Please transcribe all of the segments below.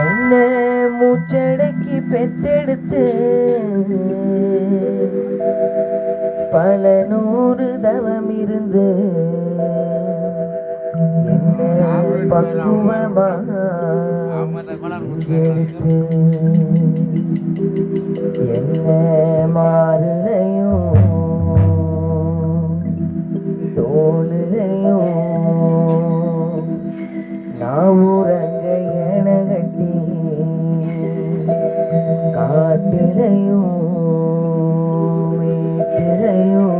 என்ன மூச்சடக்கி பெத்தெடுத்து? பல நூறு தவம் இருந்து என்ன பக்குவமா என்ன காட்டிலையும் வீட்டிலையும்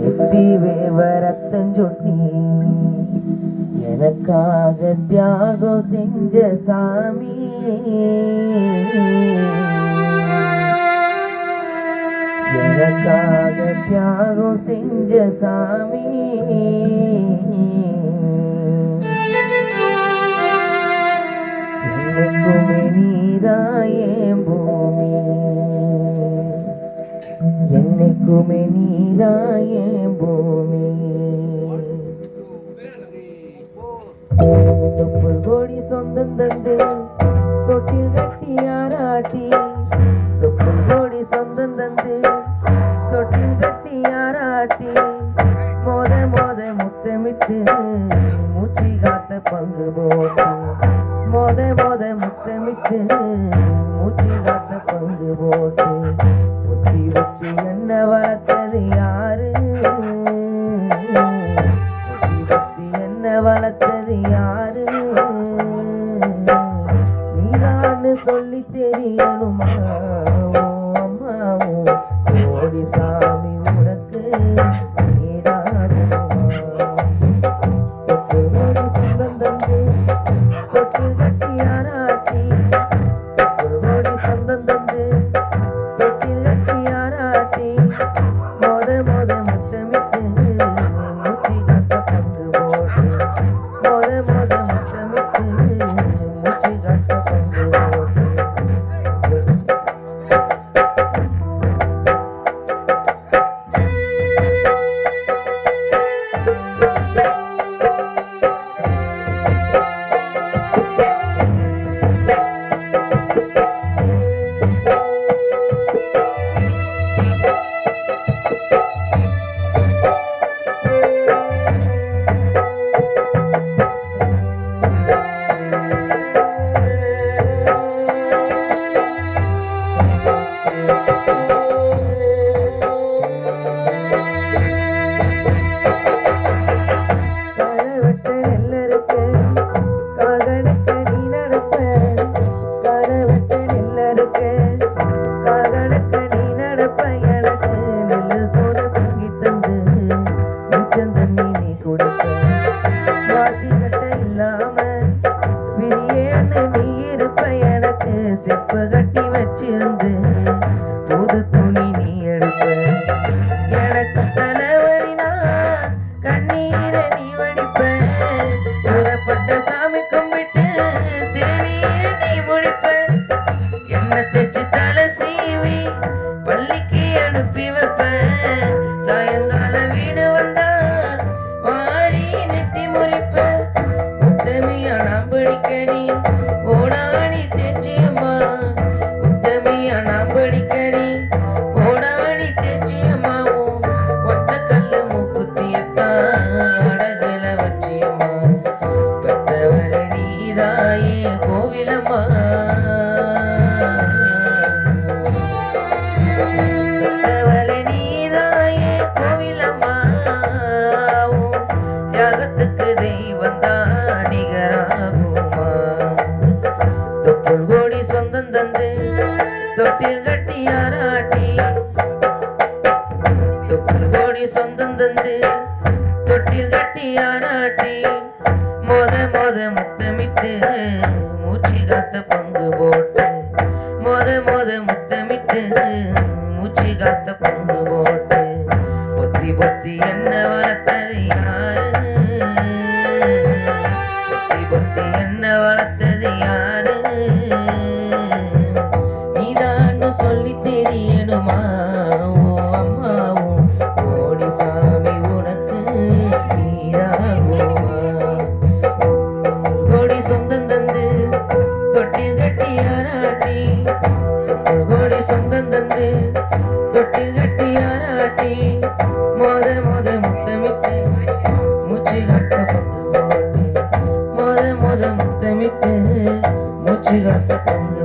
நெத்தி வேவரத்தம் எனக்காக தியாகம் செஞ்ச சாமி. எனக்காக தியாகம் செஞ்ச சாமி. என்னைக்குமே நீதாயே பூமி? என்னைக்குமே நீதாயே பூமி? தொப்புள் கோடி சொந்தம் தந்து தொட்டில் கட்டி ஆராட்டி தொப்புள் கோடி சொந்தம் தந்து தொட்டில் கட்டி ஆராட்டி மோத மோத முத்தமிட்டு வளர்த்தது யாரு? ஒத்தி என்ன வளர்த்தது யாரு? நீதான்னு சொல்லி தெரியணுமா? ஓ அம்மாவும் ஓடி சாமி உனக்கு நான் படிக்கடி ஓடாணி தேச்சியம்மாவும் ஒத்த கல்லு மூக்குத்தியத்தான் அடகுல வச்சியம்மா பெத்தவர நீதாயே கோவிலம்மா பெத்தவர நீதாயே கோவிலம்மா உன் தியாகத்துக்கு தொப்புள் கோடி சொந்தம் தந்து தொட்டில் கட்டி ஆராட்டி மோத மோத முத்தமிட்டு மூச்சு காத்த பங்கு போட்டு மோத மோத முத்தமிட்டு மூச்சு காத்த பங்கு போட்டு பொத்தி பொத்தி என்ன வளர்த்தது கட்டி மொத மொத முத்தமிட்டு மூச்சு கட்ட பங்கு போட்டு மொத மொத முத்தமிட்டு மூச்சு கட்ட பங்கு